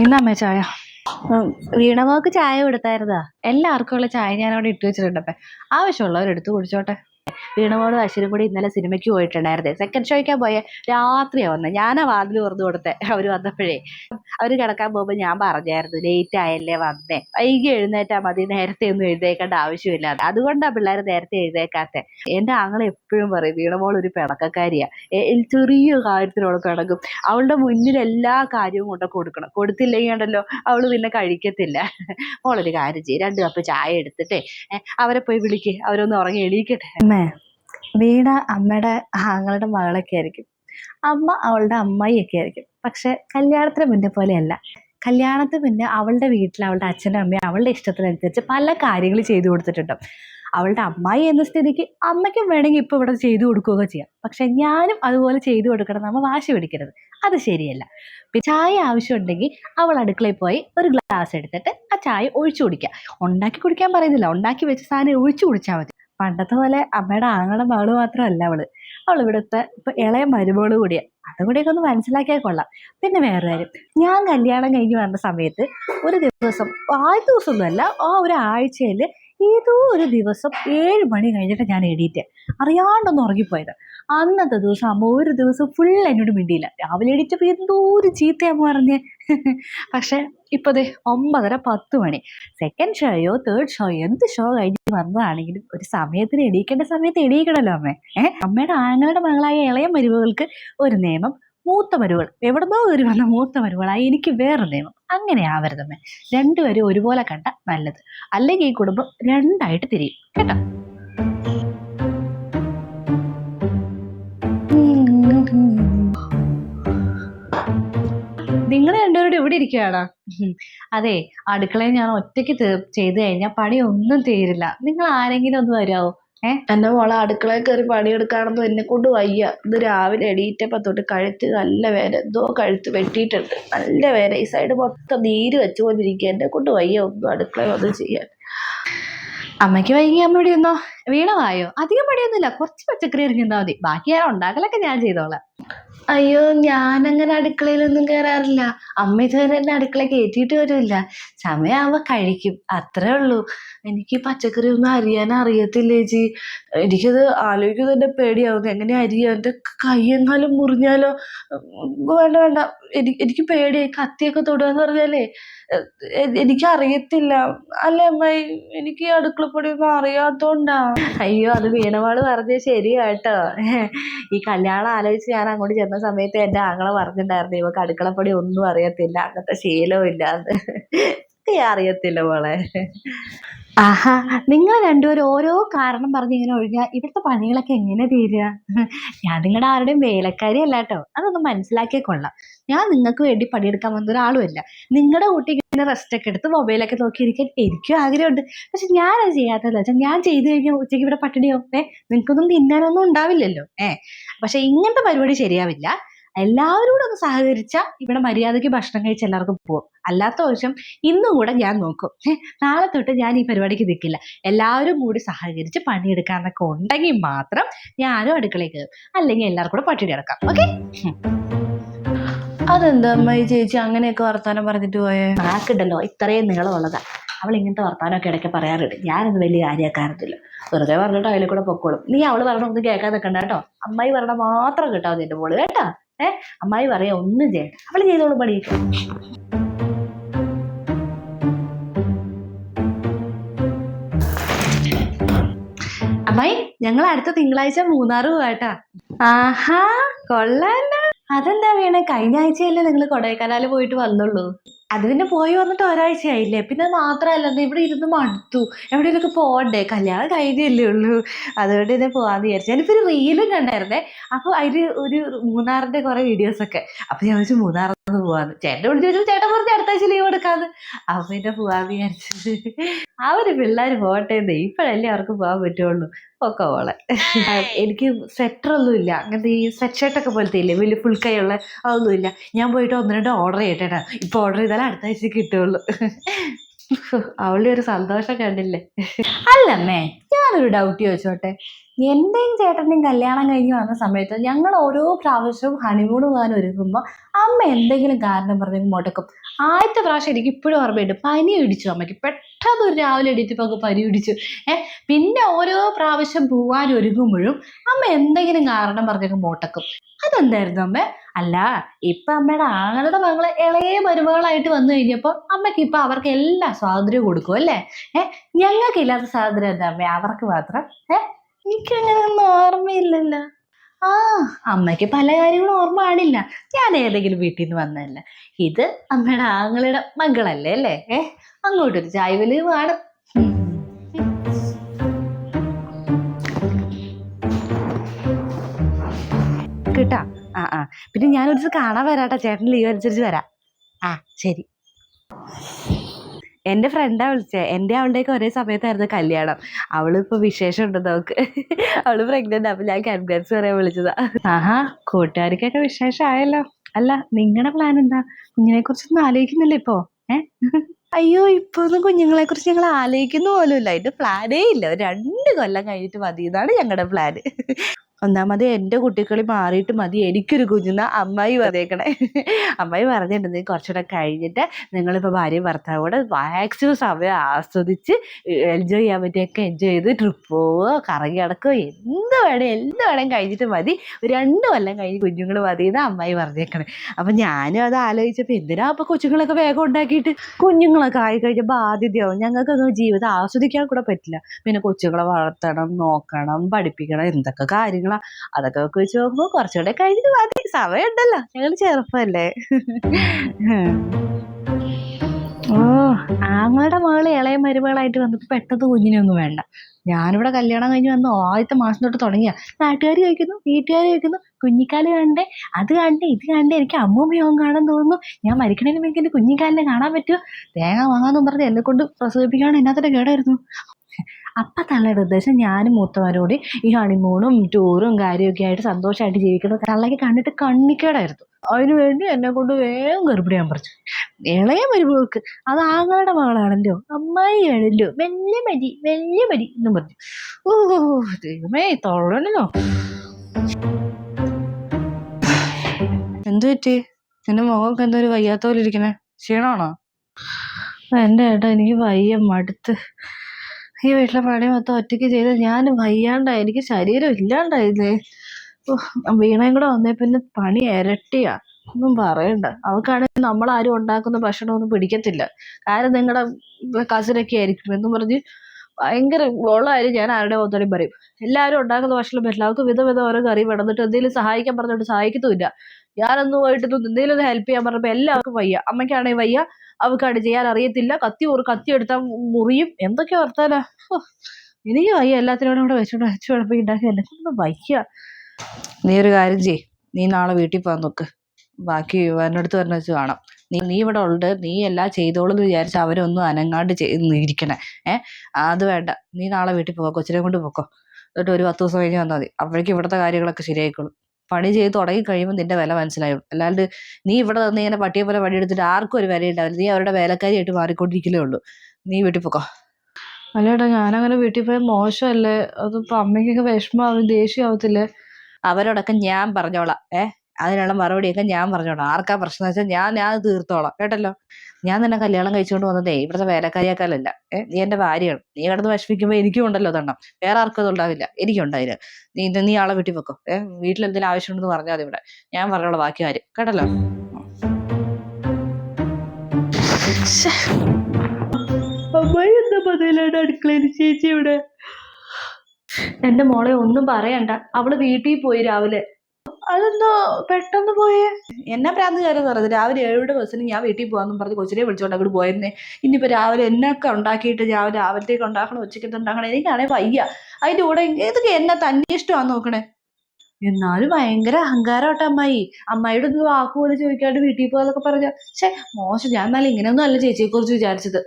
ഇന്നമ്മേ ചായ? വീണമോക്ക് ചായ കൊടുത്തായിരുന്നാ? എല്ലാവർക്കും ഉള്ള ചായ ഞാൻ അവിടെ ഇട്ട് വെച്ചിട്ടുണ്ടപ്പേ ആവശ്യമുള്ളവരെടുത്ത് കുടിച്ചോട്ടെ. വീണമോളും അശ്വരും കൂടി ഇന്നലെ സിനിമയ്ക്ക് പോയിട്ടുണ്ടായിരുന്നേ. സെക്കൻഡ് ഷോയ്ക്കാൻ പോയ. രാത്രിയാണ് വന്നത് ഞാനാ വാതിൽ തുറന്നു കൊടുത്തേ. അവർ വന്നപ്പോഴേ. അവർ കിടക്കാൻ പോകുമ്പോൾ ഞാൻ പറഞ്ഞായിരുന്നു ലേറ്റ് ആയല്ലേ വന്നേ. വൈകി എഴുന്നേറ്റാ മതി. നേരത്തെ ഒന്നും എഴുന്നേക്കേണ്ട ആവശ്യമില്ല അതുകൊണ്ടാ പിള്ളേർ നേരത്തെ എഴുന്നേക്കാത്തെ എന്റെ ആങ്ങൾ എപ്പോഴും പറയും വീണമോൾ ഒരു പിണക്കക്കാരിയാ. ചെറിയ കാര്യത്തിനോട് പിണക്കും. അവളുടെ മുന്നിൽ എല്ലാ കാര്യവും കൊണ്ട് കൊടുക്കണം. കൊടുത്തില്ലെങ്കിൽ ഉണ്ടല്ലോ അവൾ പിന്നെ കഴിക്കത്തില്ല. മോളൊരു കാര്യം ചെയ്യും. രണ്ട് കപ്പ് ചായ എടുത്തിട്ടേ അവരെ പോയി വിളിക്കേ. അവരൊന്ന് ഉറങ്ങി എണീക്കട്ടെ. അമ്മേ വീണ അമ്മയുടെ ആങ്ങളുടെ മകളൊക്കെ ആയിരിക്കും. അമ്മ അവളുടെ അമ്മായിയൊക്കെ ആയിരിക്കും. പക്ഷെ കല്യാണത്തിന് മുന്നേ പോലെയല്ല. കല്യാണത്തിന് മുന്നേ അവളുടെ വീട്ടിൽ അവളുടെ അച്ഛനും അമ്മയും അവളുടെ ഇഷ്ടത്തിനനുസരിച്ച് പല കാര്യങ്ങൾ ചെയ്തു കൊടുത്തിട്ടുണ്ട്. അവളുടെ അമ്മായി എന്ന സ്ഥിതിക്ക് അമ്മയ്ക്കും വേണമെങ്കിൽ ഇപ്പോൾ ഇവിടെ ചെയ്തു കൊടുക്കുകയൊക്കെ ചെയ്യാം. പക്ഷെ ഞാനും അതുപോലെ ചെയ്തു കൊടുക്കണം നമ്മൾ വാശി പിടിക്കരുത്. അത് ശരിയല്ല. പിന്നെ ചായ ആവശ്യമുണ്ടെങ്കിൽ അവൾ അടുക്കളയിൽ പോയി ഒരു ഗ്ലാസ് എടുത്തിട്ട് ആ ചായ ഒഴിച്ചു കുടിക്കുക. ഉണ്ടാക്കി കുടിക്കാൻ പറയുന്നില്ല. ഉണ്ടാക്കി വെച്ച സാധനം ഒഴിച്ചു കുടിച്ചാൽ മതി. പണ്ടത്തെ പോലെ അമ്മയുടെ ആങ്ങളുടെ മകൾ മാത്രമല്ല അവൾ. അവൾ ഇവിടുത്തെ ഇപ്പൊ ഇളയ മരുമോൾ കൂടിയാ. അതുകൂടിയൊക്കെ ഒന്ന് മനസ്സിലാക്കിയാൽ കൊള്ളാം. പിന്നെ വേറെ കാര്യം. ഞാൻ കല്യാണം കഴിഞ്ഞ് വന്ന സമയത്ത് ഒരു ദിവസം ആദ്യ ദിവസമൊന്നുമല്ല ആ ഒരു ഏതോ ഒരു ദിവസം ഏഴ് മണി കഴിഞ്ഞിട്ട് ഞാൻ എണീറ്റ് അറിയാണ്ടൊന്ന് ഉറങ്ങിപ്പോയത്. അന്നത്തെ ദിവസം അമ്മ ഒരു ദിവസം ഫുൾ എന്നോട് മിണ്ടിയില്ല. രാവിലെ എണീറ്റപ്പോൾ എന്തോ ഒരു ചീത്തയമ്മ പറഞ്ഞ്. പക്ഷെ ഇപ്പോൾ ദേ ഒമ്പതര പത്ത് മണി. സെക്കൻഡ് ഷോയോ തേർഡ് ഷോയോ എന്ത് ഷോ കഴിഞ്ഞ് വന്നതാണെങ്കിലും ഒരു സമയത്തിന് എണീക്കേണ്ട സമയത്ത് എണീക്കണമല്ലോ അമ്മേ. ഏഹ് അമ്മയുടെ ആങ്ങളുടെ മകളായ ഇളയ മരുമകൾക്ക് ഒരു നിയമം മൂത്ത മരുവൾ എവിടുന്നോ കയറി വന്ന മൂത്ത മരുവളായി എനിക്ക് വേറെ നിയമം. അങ്ങനെ ആവരുതമ്മേ രണ്ടുപേരും ഒരുപോലെ കണ്ട നല്ലത്. അല്ലെങ്കിൽ ഈ കുടുംബം രണ്ടായിട്ട് തിരിയും. കേട്ടോ? നിങ്ങൾ രണ്ടുപേരോട് ഇവിടെ ഇരിക്കുകയാണോ അതെ അടുക്കളയിൽ ഞാൻ ഒറ്റയ്ക്ക് ചെയ്തു കഴിഞ്ഞാൽ പണി ഒന്നും തീരില്ല. നിങ്ങൾ ആരെങ്കിലും ഒന്ന് വരുമോ ഏ എന്റെ മോളെ അടുക്കളയിൽ കയറി പണിയെടുക്കാണെന്നും എന്നെ കൊണ്ട് വയ്യ. ഇത് രാവിലെ എണീറ്റപ്പോ തൊട്ട് കഴുത്ത് നല്ല വേദന എന്തോ കഴുത്ത് വെട്ടിയിട്ടുണ്ട്. നല്ല വേദന. ഈ സൈഡ് മൊത്തം നീര് വെച്ചുകൊണ്ടിരിക്കുക എന്നെ കൊണ്ട് വയ്യ ഒന്നും അടുക്കളയിൽ ഒന്നും ചെയ്യാൻ. അമ്മയ്ക്ക് വൈകി അമ്മ ഇവിടെ ഇരുന്നോ? വീണമായോ അധികം പണിയൊന്നുമില്ല കുറച്ച് പച്ചക്കറി എറിഞ്ഞാൽ മതി. ബാക്കി ഞാൻ ഉണ്ടാക്കലൊക്കെ ഞാൻ ചെയ്തോളാം. അയ്യോ ഞാൻ അങ്ങനെ അടുക്കളയിലൊന്നും കയറാറില്ല അമ്മ ഇതുവരെ എന്നെ അടുക്കള കയറ്റിയിട്ട് വരില്ല സമയമാകുമ്പോ കഴിക്കും. അത്രേ ഉള്ളൂ. എനിക്ക് പച്ചക്കറി ഒന്നും അരിയാൻ അറിയത്തില്ല ചേച്ചി? എനിക്കത് ആലോചിക്കുന്നത് തന്നെ പേടിയാവുന്നു. എങ്ങനെ അരിയാ? എന്റെ കയ്യെങ്ങാലും മുറിഞ്ഞാലോ? വേണ്ട വേണ്ട. എനിക്ക് പേടിയായി. കത്തിയൊക്കെ തൊടുകയെന്ന് പറഞ്ഞാലേ എനിക്കറിയത്തില്ല. അല്ലേ അമ്മായി? എനിക്ക് അടുക്കളപ്പണിയൊന്നും അറിയാത്തോണ്ടാ. അയ്യോ അത് വീണവാൾ പറഞ്ഞത് ശരിയാ കേട്ടോ ഈ കല്യാണം ആലോചിച്ച് ഞാൻ അങ്ങോട്ട് ചെന്ന സമയത്ത് എന്റെ ആങ്ങളെ പറഞ്ഞിട്ടുണ്ടായിരുന്നു ഇവക്ക് അടുക്കളപ്പണി ഒന്നും അറിയത്തില്ല അങ്ങനത്തെ ശീലവും ഇല്ലാന്ന് അറിയത്തില്ല മോളെ. ആഹാ നിങ്ങൾ രണ്ടുപേരും ഓരോ കാരണം പറഞ്ഞ് ഇങ്ങനെ ഒഴിഞ്ഞാൽ ഇവിടുത്തെ പണികളൊക്കെ എങ്ങനെ തീരുക? ഞാൻ നിങ്ങളുടെ ആരുടെയും വേലക്കാരി അല്ല കേട്ടോ. അതൊന്ന് മനസ്സിലാക്കിയേ കൊള്ളാം. ഞാൻ നിങ്ങൾക്ക് വേണ്ടി പണിയെടുക്കാൻ വന്ന ഒരാളുമല്ല നിങ്ങളുടെ കുട്ടി ഇങ്ങനെ റെസ്റ്റ് ഒക്കെ എടുത്ത് മൊബൈലൊക്കെ നോക്കിയിരിക്കാൻ എനിക്കും ആഗ്രഹമുണ്ട്. പക്ഷെ ഞാനത് ചെയ്യാത്തതെന്ന് വെച്ചാൽ ഞാൻ ചെയ്തു കഴിഞ്ഞാൽ ഉച്ചയ്ക്ക് ഇവിടെ പട്ടിണിയാവും ഏ നിങ്ങൾക്കൊന്നും തിന്നാനൊന്നും ഉണ്ടാവില്ലല്ലോ. ഏ പക്ഷെ ഇങ്ങനത്തെ പരിപാടി ശരിയാവില്ല. എല്ലാവരോടും ഒന്ന് സഹകരിച്ചാൽ ഇവിടെ മര്യാദയ്ക്ക് ഭക്ഷണം കഴിച്ച് എല്ലാവർക്കും പോകും അല്ലാത്ത വശം ഇന്നും കൂടെ ഞാൻ നോക്കും. നാളെ തൊട്ട് ഞാൻ ഈ പരിപാടിക്ക് നിൽക്കില്ല എല്ലാവരും കൂടി സഹകരിച്ച് പണിയെടുക്കാന്നൊക്കെ ഉണ്ടെങ്കിൽ മാത്രം ഞാനും അടുക്കളയിൽ കയറും. അല്ലെങ്കിൽ എല്ലാവർക്കും കൂടെ പട്ടിണി കിടക്കാം. ഓക്കെ? അതെന്താ അമ്മായി ചേച്ചി? അങ്ങനെയൊക്കെ വർത്താനം പറഞ്ഞിട്ട് പോയേ? നാക്കുണ്ടല്ലോ ഇത്രയും നീളമുള്ളതാ. അവൾ ഇങ്ങനത്തെ വർത്താനമൊക്കെ ഇടയ്ക്ക് പറയാറുണ്ട്. ഞാനത് വലിയ കാര്യമാക്കാറില്ല വെറുതെ പറഞ്ഞിട്ട് അതിലെ കൂടെ പൊക്കോളും. നീ അവൾ പറഞ്ഞ ഒന്നും കേൾക്കാൻ നിൽക്കണ്ട കേട്ടോ. അമ്മായി പറഞ്ഞ മാത്രം കേട്ടോ നിന്റെ മോൾ കേട്ടോ. ഏ? അമ്മായി പറയാ ഒന്നും ചെയ്യണ്ട. അവൾ ചെയ്തോളും പണിയൊക്കെ അമ്മായി ഞങ്ങൾ അടുത്ത തിങ്കളാഴ്ച മൂന്നാറ് പോവാട്ടാ. ആഹാ കൊള്ളാല്ല അതെന്താ വീണ? കഴിഞ്ഞ ആഴ്ചയല്ലേ നിങ്ങൾ കൊടൈക്കനാല് പോയിട്ട് വന്നുള്ളൂ. അത് പിന്നെ പോയി വന്നിട്ട് ഒരാഴ്ചയായില്ലേ? പിന്നെ മാത്രമല്ല ഇവിടെ ഇരുന്ന് മടുത്തു. എവിടെയൊക്കെ പോകണ്ടേ കല്യാണം കഴിഞ്ഞല്ലേ ഉള്ളൂ. അതുകൊണ്ട് തന്നെ പോവാന്ന് വിചാരിച്ചു. ഞാനിപ്പോൾ ഒരു റീലും കണ്ടായിരുന്നേ അപ്പോൾ അതിൽ ഒരു മൂന്നാറിന്റെ കുറേ വീഡിയോസൊക്കെ അപ്പോൾ ഞാൻ വെച്ചു മൂന്നാറിന്ന് പോവാന്ന്. ചേട്ടൻ വിളിച്ചു ചോദിച്ചു ചേട്ടൻ പറഞ്ഞ അടുത്ത ആഴ്ച ലീവ് എടുക്കാന്ന്. അപ്പോൾ പിന്നെ പോവാന്ന് വിചാരിച്ചത് ഒരു പിള്ളേർ പോകട്ടെ എന്ന് ഇപ്പോഴല്ലേ അവർക്ക് പോകാൻ പറ്റുള്ളൂ ഒക്കെ പോളെ എനിക്ക് സ്വെറ്റർ ഒന്നും ഇല്ല. അങ്ങനത്തെ ഈ സ്വെറ്റ് ഷർട്ടൊക്കെ പോലത്തെ ഇല്ലേ? വലിയ ഫുൾ കൈയുള്ള അതൊന്നുമില്ല ഞാൻ പോയിട്ട് ഒന്ന് രണ്ട് ഓർഡർ ചെയ്യട്ടെ ഇപ്പൊ ഓർഡർ ചെയ്താലേ അടുത്ത ആഴ്ച കിട്ടുള്ളൂ. അവളുടെ ഒരു സന്തോഷം കണ്ടില്ലേ? അല്ലമ്മേ ഞാനൊരു ഡൗട്ട് ചോദിച്ചോട്ടെ? എന്റെയും ചേട്ടന്റെയും കല്യാണം കഴിഞ്ഞ് വന്ന സമയത്ത് ഞങ്ങൾ ഓരോ പ്രാവശ്യവും ഹണിമൂൺ പോകാൻ ഒരുങ്ങുമ്പോൾ അമ്മ എന്തെങ്കിലും കാരണം പറഞ്ഞ് മുടക്കും ആദ്യത്തെ പ്രാവശ്യം എനിക്ക് ഇപ്പോഴും ഓർമ്മയുണ്ട്. പനി പിടിച്ചു അമ്മയ്ക്ക്. പെട്ടെന്ന് ഒരു രാവിലെ എണീറ്റപ്പോൾ അങ്ങ് പനി പിടിച്ചു ഏ പിന്നെ ഓരോ പ്രാവശ്യം പോകാൻ ഒരുങ്ങുമ്പോഴും അമ്മ എന്തെങ്കിലും കാരണം പറഞ്ഞങ്ങ് മുടക്കും അതെന്തായിരുന്നു അമ്മ? അല്ല ഇപ്പൊ അമ്മയുടെ ആങ്ങളുടെ മകൾ ഇളയ മരുമകളായിട്ട് വന്നു കഴിഞ്ഞപ്പോൾ അമ്മയ്ക്ക് ഇപ്പൊ അവർക്ക് എല്ലാ സ്വാതന്ത്ര്യവും കൊടുക്കും അല്ലേ? ഏഹ് ഞങ്ങൾക്കില്ലാത്ത സ്വാതന്ത്ര്യം എന്താ അമ്മ? അവർക്ക് മാത്രം? ഏ എനിക്കങ്ങനെയൊന്നും ഓർമ്മയില്ലല്ലോ. ആ അമ്മയ്ക്ക് പല കാര്യങ്ങളും ഓർമ്മ പാടില്ല. ഞാൻ ഏതെങ്കിലും വീട്ടിൽ നിന്ന് വന്നതല്ല. ഇത് അമ്മയുടെ ആങ്ങളുടെ മകളല്ലേ അല്ലേ? ഏ അങ്ങോട്ടൊരു ചായ വലിയ വേണം. കിട്ടാ. ആ ആ. പിന്നെ ഞാനൊരു കാണാൻ വരാട്ടോ. ചേട്ടൻ ലീവ് അനുസരിച്ച് വരാം. ആ ശരി. എന്റെ ഫ്രണ്ടാ വിളിച്ചത് എന്റെ അവളുടെയൊക്കെ ഒരേ സമയത്തായിരുന്നു കല്യാണം. അവളിപ്പോൾ വിശേഷം ഉണ്ട് നമുക്ക് അവൾ പ്രഗ്നന്റ് അപ്പം ഞാൻ കൺഗ്രസ് പറയാൻ വിളിച്ചതാ. ആഹാ കൂട്ടുകാർക്കൊക്കെ വിശേഷമായല്ലോ അല്ല നിങ്ങളുടെ പ്ലാൻ എന്താ? കുഞ്ഞിനെ കുറിച്ചൊന്നും ആലോചിക്കുന്നില്ല ഇപ്പോ? ഏഹ് അയ്യോ ഇപ്പൊ ഒന്നും കുഞ്ഞുങ്ങളെ കുറിച്ച് ഞങ്ങൾ ആലോചിക്കുന്ന പോലും ഇല്ല അതിന്റെ പ്ലാനേ ഇല്ല. രണ്ട് കൊല്ലം കഴിഞ്ഞിട്ട് മതി എന്നാണ് ഞങ്ങളുടെ പ്ലാൻ ഒന്നാമത് എന്റെ കുട്ടികളി മാറിയിട്ട് മതി. എനിക്കൊരു കുഞ്ഞുന്ന അമ്മായി പറഞ്ഞേക്കണേ അമ്മായി പറഞ്ഞിട്ടുണ്ട് കുറച്ചുകൂടെ കഴിഞ്ഞിട്ട് നിങ്ങളിപ്പോൾ ഭാര്യയും ഭർത്താവോട് മാക്സിമം സമയം ആസ്വദിച്ച് എൻജോയ് ചെയ്യാൻ പറ്റിയൊക്കെ എൻജോയ് ചെയ്ത് ട്രിപ്പ് പോവുകയോ കറങ്ങി നടക്കുകയോ എന്ത് വേണേ എന്ത് വേണേലും കഴിഞ്ഞിട്ട് മതി. ഒരു രണ്ട് കൊല്ലം കഴിഞ്ഞ് കുഞ്ഞുങ്ങൾ മതി എന്ന് അമ്മായി പറഞ്ഞേക്കണേ. അപ്പം ഞാനും അത് ആലോചിച്ചപ്പോൾ എന്തിനാ അപ്പോൾ കൊച്ചുങ്ങളൊക്കെ വേഗം ഉണ്ടാക്കിയിട്ട്? കുഞ്ഞുങ്ങളൊക്കെ ആയി കഴിഞ്ഞാൽ ബാധ്യതയാവും ഞങ്ങൾക്കൊന്നും ജീവിതം ആസ്വദിക്കാൻ കൂടെ പറ്റില്ല. പിന്നെ കൊച്ചുങ്ങളെ വളർത്തണം നോക്കണം പഠിപ്പിക്കണം എന്തൊക്കെ കാര്യങ്ങളാ അതൊക്കെ ഒക്കെ വെച്ച് നോക്കുമ്പോൾ കുറച്ചുകൂടെ കഴിഞ്ഞ് മതി. സമയമുണ്ടല്ലോ. ഞങ്ങൾ ചെറുപ്പമല്ലേ ഓ ആങ്ങളുടെ മകൾ ഇളയ മരുമകളായിട്ട് വന്നിട്ട് പെട്ടെന്ന് കുഞ്ഞിനൊന്നും വേണ്ട. ഞാനിവിടെ കല്യാണം കഴിഞ്ഞ് വന്ന് ആദ്യത്തെ മാസം തൊട്ട് തുടങ്ങിയ. നാട്ടുകാർ കഴിക്കുന്നു വീട്ടുകാർ കഴിക്കുന്നു കുഞ്ഞിക്കാൽ കണ്ടേ? അത് കണ്ടേ? ഇത് കണ്ടേ? എനിക്ക് അമ്മൂമ്മയാവും കാണാൻ തോന്നുന്നു. ഞാൻ മരിക്കണേലും എനിക്ക് എന്റെ കുഞ്ഞിക്കാലിനെ കാണാൻ പറ്റുമോ? തേങ്ങ വാങ്ങാന്നും പറഞ്ഞ് എന്നെ കൊണ്ട് പ്രസവിപ്പിക്കുകയാണ് എന്നാത്തിന്റെ കേടായിരുന്നു. അപ്പം തള്ളയുടെ ഉദ്ദേശം ഞാനും മൂത്തവരോട് ഈ ഹണിമൂണും ടൂറും കാര്യമൊക്കെ ആയിട്ട് സന്തോഷമായിട്ട് ജീവിക്കുന്നത് തള്ളയ്ക്ക് കണ്ടിട്ട് കണ്ണിക്കേടായിരുന്നു. അതിനു വേണ്ടി എന്നെ കൊണ്ട് വേഗം ഗർഭിണിയാൻ പറിച്ചു ഇളയ മരുമകൾക്ക് അത് ആങ്ങളുടെ മകളാണല്ലോ അമ്മായി ആണല്ലോ വലിയ മരി വലിയ മരി എന്നും പറഞ്ഞു. ഓ ദൈവമേ തൊള്ളണല്ലോ എന്തു പറ്റി? നിന്റെ മുഖമൊക്കെ എന്തോ ഒരു വയ്യാത്ത പോലെ ഇരിക്കണേ ക്ഷീണമാണോ? എന്റെ ഏട്ടാ എനിക്ക് വയ്യ മടുത്ത്. ഈ വീട്ടിലെ പണി മൊത്തം ഒറ്റയ്ക്ക് ചെയ്ത് ഞാൻ വയ്യാണ്ടായി. എനിക്ക് ശരീരം ഇല്ലാണ്ടായില്ലേ. വീണയും കൂടെ വന്നേ പിന്നെ പണി ഇരട്ടിയാ ഒന്നും പറയണ്ട. അവക്കാണെങ്കിൽ നമ്മളാരും ഉണ്ടാക്കുന്ന ഭക്ഷണമൊന്നും പിടിക്കത്തില്ല. കാര്യം നിങ്ങളുടെ കസിനൊക്കെ ആയിരിക്കും. എന്നും പറഞ്ഞ് ഭയങ്കര ഗോളായാലും ഞാൻ ആരുടെ മുഖത്തോടെയും പറയും. എല്ലാവരും ഉണ്ടാക്കുന്ന ഭക്ഷണം പറ്റില്ല അവർക്ക് ഓരോ കറി വേണം എന്നിട്ട് എന്തെങ്കിലും സഹായിക്കാൻ പറഞ്ഞിട്ട് സഹായിക്കത്തുമില്ല. ഞാനൊന്ന് പോയിട്ട് എന്തെങ്കിലും ഒന്ന് ഹെൽപ്പ് ചെയ്യാൻ പറഞ്ഞപ്പോൾ എല്ലാവർക്കും വയ്യ. അമ്മയ്ക്കാണെങ്കിൽ വയ്യ. അവൾക്കാണ് ചെയ്യാൻ അറിയത്തില്ല. കത്തി ഒരു കത്തി എടുത്താൽ മുറിയും. എന്തൊക്കെ വർത്താനാ? എനിക്ക് വയ്യ. എല്ലാത്തിനോടും കൂടെ വെച്ചോണ്ട് വെച്ച് കുഴപ്പം ഉണ്ടാക്കി വയ്യ. നീ ഒരു കാര്യം ചെയ് നീ നാളെ വീട്ടിൽ പോകാൻ നോക്ക്. ബാക്കി എന്നടുത്ത് പറഞ്ഞ വെച്ച് കാണാം. നീ നീ ഇവിടെ ഉണ്ട് നീ എല്ലാം ചെയ്തോളൂ എന്ന് വിചാരിച്ച് അവരൊന്നും അനങ്ങാണ്ട് ഇരിക്കണേ. ഏ? അത് വേണ്ട. നീ നാളെ വീട്ടിൽ പോകാം കൊച്ചിനെ കൊണ്ട് പോക്കോ. എന്നിട്ട് ഒരു പത്ത് ദിവസം കഴിഞ്ഞ് വന്നാൽ മതി. അപ്പോഴേക്കും ഇവിടുത്തെ കാര്യങ്ങളൊക്കെ ശരിയായിക്കോളും. പണി ചെയ്ത് തുടങ്ങി കഴിയുമ്പോൾ നിന്റെ വില മനസ്സിലായുള്ളൂ അല്ലാണ്ട് നീ ഇവിടെ നിന്ന് ഇങ്ങനെ പട്ടിയെ പോലെ പണിയെടുത്തിട്ട് ആർക്കും ഒരു വില ഉണ്ടാവില്ല നീ അവരുടെ വേലക്കാരിയായിട്ട് മാറിക്കൊണ്ടിരിക്കലേ ഉള്ളൂ. നീ വീട്ടിൽ പോക്കോ. അല്ലേട്ടാ ഞാനങ്ങനെ വീട്ടിൽ പോയാൽ മോശമല്ലേ? അതിപ്പോൾ അമ്മയ്ക്കൊക്കെ വിഷമാവും ദേഷ്യമാവത്തില്ലേ അവരോടൊക്കെ ഞാൻ പറഞ്ഞോളാം. ഏ? അതിനുള്ള മറുപടിയൊക്കെ ഞാൻ പറഞ്ഞോളാം. ആർക്കാ പ്രശ്നം വെച്ചാൽ ഞാൻ ഞാൻ അത് തീർത്തോളാം. കേട്ടല്ലോ? ഞാൻ നിന്നെ കല്യാണം കഴിച്ചുകൊണ്ട് വന്നതേ ഇവിടുത്തെ വേലക്കാരിയാക്കാലല്ല. ഏഹ് നീ എന്റെ ഭാര്യയാണ്. നീ കിടന്ന് വിഷമിക്കുമ്പോൾ എനിക്കും ഉണ്ടല്ലോ തണ്ണം. വേറെ ആർക്കും അതുണ്ടാവില്ല എനിക്കുണ്ടായില്ല നീ ഇന്ന് നീ ആളെ വീട്ടിൽ വെക്കോ ഏഹ് വീട്ടിൽ എന്തെങ്കിലും ആവശ്യമുണ്ടെന്ന് പറഞ്ഞാൽ മതി ഇവിടെ. ഞാൻ പറഞ്ഞോളാം ബാക്കി കാര്യം. കേട്ടല്ലോ? അമ്മായി എന്താ പതിലാണ് അടുക്കളയിൽ ചേച്ചി ഇവിടെ? എന്റെ മോളെ ഒന്നും പറയണ്ട. അവൾ വീട്ടിൽ പോയി രാവിലെ. അതെന്തോ പെട്ടെന്ന് പോയേ? എന്നെ പ്രാന്ത് കാര്യം പറഞ്ഞത് രാവിലെ ഏഴുടെ ബസ്സിന് ഞാൻ വീട്ടിൽ പോകാമെന്ന് പറഞ്ഞ് കൊച്ചിനെ വിളിച്ചോണ്ട് അങ്ങോട്ട് പോയെന്നേ. ഇനിയിപ്പോ രാവിലെ എന്നൊക്കെ ഉണ്ടാക്കിയിട്ട് ഞാൻ രാവിലത്തേക്ക് ഉണ്ടാക്കണം ഉച്ചക്കത്തെ ഉണ്ടാക്കണം എനിക്കാണെങ്കിൽ വയ്യ. അതിന്റെ കൂടെ ഇതൊക്കെ എന്നെ തന്നെ ഇഷ്ടമാണ് നോക്കണേ? എന്നാലും ഭയങ്കര അഹങ്കാരമാട്ടെ അമ്മായി. അമ്മായിയുടെ ഒന്ന് വാക്ക് പോലും ചോദിക്കാണ്ട് വീട്ടിൽ പോകാന്നൊക്കെ പറഞ്ഞ ഛേ മോശം. ഞാൻ എന്നാലും ഇങ്ങനെയൊന്നും അല്ല ചേച്ചിയെ കുറിച്ച് വിചാരിച്ചത്.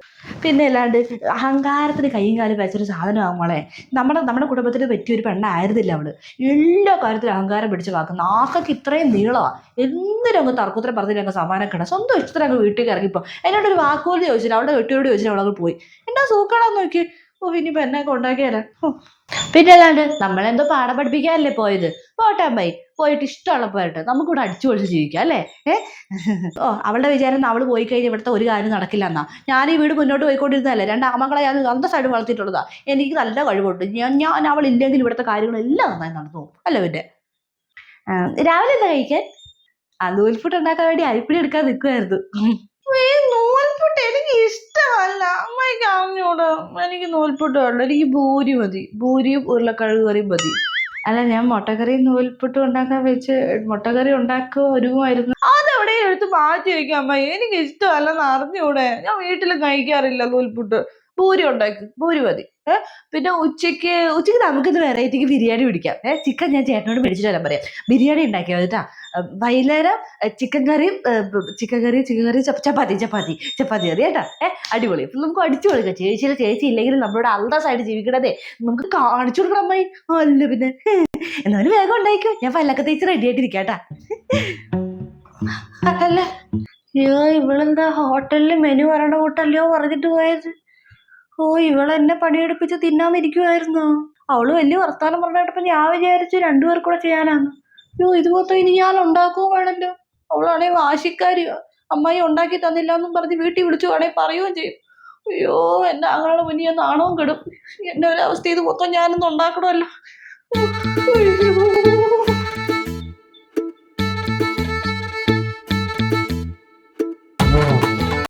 പിന്നെ അല്ലാണ്ട് അഹങ്കാരത്തിന് കൈയും കാലും വെച്ചൊരു സാധനമാകും മോളെ. നമ്മുടെ നമ്മുടെ കുടുംബത്തിൽ പറ്റിയ ഒരു പെണ്ണായിരുന്നില്ല അവൾ. എല്ലാ കാര്യത്തിലും അഹങ്കാരം പിടിച്ച് വാക്ക്. നാക്കൊക്കെ ഇത്രയും നീളമാണ് എന്തിനും അങ്ങ് തർക്കുത്തരം പറഞ്ഞിട്ട് അങ്ങ് സമാനക്കണം സ്വന്തം ഇഷ്ടത്തിന് അങ്ങ് വീട്ടിൽ ഇറങ്ങിപ്പോ എന്നോട് ഒരു വാക്കുപോലും ചോദിച്ചില്ല. അവളുടെ കെട്ടിയോട് ചോദിച്ചില്ല. അവളങ്ങ് പോയി. എന്നാ സൂക്കടാന്ന് നോക്കി ഓ ഇനിയിപ്പോ എന്നെ കൊണ്ടാക്കിയാലോ പിന്നെ അല്ലാണ്ട് നമ്മളെന്തോ പാഠം പഠിപ്പിക്കാനല്ലേ പോയത്? പോട്ടെ അമ്മായി. പോയിട്ട് ഇഷ്ടമുള്ള പോയിട്ട് നമുക്കിവിടെ അടിച്ചു പൊളിച്ച് ജീവിക്കാം അല്ലേ? ഏ? ഓ അവളുടെ വിചാരം അവൾ പോയി കഴിഞ്ഞാൽ ഇവിടുത്തെ ഒരു കാര്യം നടക്കില്ല എന്നാ. ഞാൻ ഈ വീട് മുന്നോട്ട് പോയിക്കൊണ്ടിരുന്നതല്ലേ? രണ്ട് ആമക്കളെ ഞാൻ സൈഡ് വളർത്തിയിട്ടുള്ളതാ. എനിക്ക് നല്ല കഴിവുണ്ട്. ഞാൻ ഞാൻ അവൾ ഇല്ലെങ്കിൽ ഇവിടുത്തെ കാര്യങ്ങളെല്ലാം നന്നായി നടന്നു പോകും. അല്ലേ പിന്നെ രാവിലെ എന്താ കഴിക്കാൻ? ആ നൂൽപുട്ട് ഉണ്ടാക്കാൻ വേണ്ടി അരിപ്പിടി എടുക്കാൻ നിൽക്കുമായിരുന്നു നൂൽപുട്ട് എനിക്ക് ഇഷ്ടമല്ല. അമ്മയ്ക്ക് അറിഞ്ഞൂട് എനിക്ക് നൂൽപുട്ട് വേണ്ട. എനിക്ക് ഭൂരി മതി. ഭൂരിയും ഉരുളക്കിഴങ്ങ് കറിയും മതി. അല്ല ഞാൻ മുട്ടക്കറി നൂൽപുട്ട് ഉണ്ടാക്കാൻ വെച്ച് മുട്ടക്കറി ഉണ്ടാക്കുക ഒരുമായിരുന്നു അതെവിടെ എടുത്ത് മാറ്റി വെക്കാം അമ്മ എനിക്ക് ഇഷ്ടമല്ലെന്ന് അറിഞ്ഞൂടെ? ഞാൻ വീട്ടിൽ കഴിക്കാറില്ല നൂൽപുട്ട്. ഭൂരി ഉണ്ടാക്കി. ഭൂരി മതി. പിന്നെ ഉച്ചയ്ക്ക് ഉച്ചയ്ക്ക് നമുക്കിത് വെറൈറ്റിക്ക് ബിരിയാണി പിടിക്കാം. ഏഹ് ചിക്കൻ ഞാൻ ചേട്ടനോട് മേടിച്ചിട്ട് വരാൻ പറയാം. ബിരിയാണി ഉണ്ടാക്കിയാൽ കേട്ടാ വൈകുന്നേരം ചിക്കൻ കറിയും ചിക്കൻ കറി ചിക്കൻ കറി ചപ്പ- ചപ്പാത്തി ചപ്പാത്തി ചപ്പാത്തി കറി കേട്ടാ. ഏഹ് അടിപൊളി. അപ്പൊ നമുക്ക് അടിച്ചു കൊടുക്കാം ചേച്ചിയിൽ ചേച്ചി ഇല്ലെങ്കിലും നമ്മളോട് അന്തസ്സായിട്ട് ജീവിക്കണതേ നമുക്ക് കാണിച്ചു കൊടുക്കണം അമ്മായി. അല്ല പിന്നെ. എന്നാലും വേഗം ഉണ്ടായിക്കോ. ഞാൻ പല്ലൊക്കെ തേച്ച് റെഡി ആയിട്ടിരിക്കാം കേട്ടാ അല്ല ഇവളെന്താ ഹോട്ടലിൽ മെനു പറയണ കൂട്ടല്ലയോ പറഞ്ഞിട്ട് പോയത്? ഓ ഇവളെന്നെ പണിയെടുപ്പിച്ച് തിന്നാന്നിരിക്കുമായിരുന്നോ അവൾ വലിയ വർത്താനം പറഞ്ഞിട്ടപ്പോ ഞാൻ വിചാരിച്ചു രണ്ടുപേർ കൂടെ ചെയ്യാനാന്ന്. അയ്യോ ഇതുപോലത്തെ ഇനി ഞാൻ ഉണ്ടാക്കുകയും വേണല്ലോ? അവളാണെ വാശിക്കാരിയാ അമ്മായി ഉണ്ടാക്കി തന്നില്ല എന്നും പറഞ്ഞ് വീട്ടിൽ വിളിച്ചു വേണേ പറയുകയും ചെയ്യും. അയ്യോ എന്റെ ആങ്ങളുടെ മുന്നിൽ നാണവും കെടും. എന്റെ ഒരു അവസ്ഥ ഇത് മൊത്തം ഞാനൊന്നും ഉണ്ടാക്കണമല്ലോ.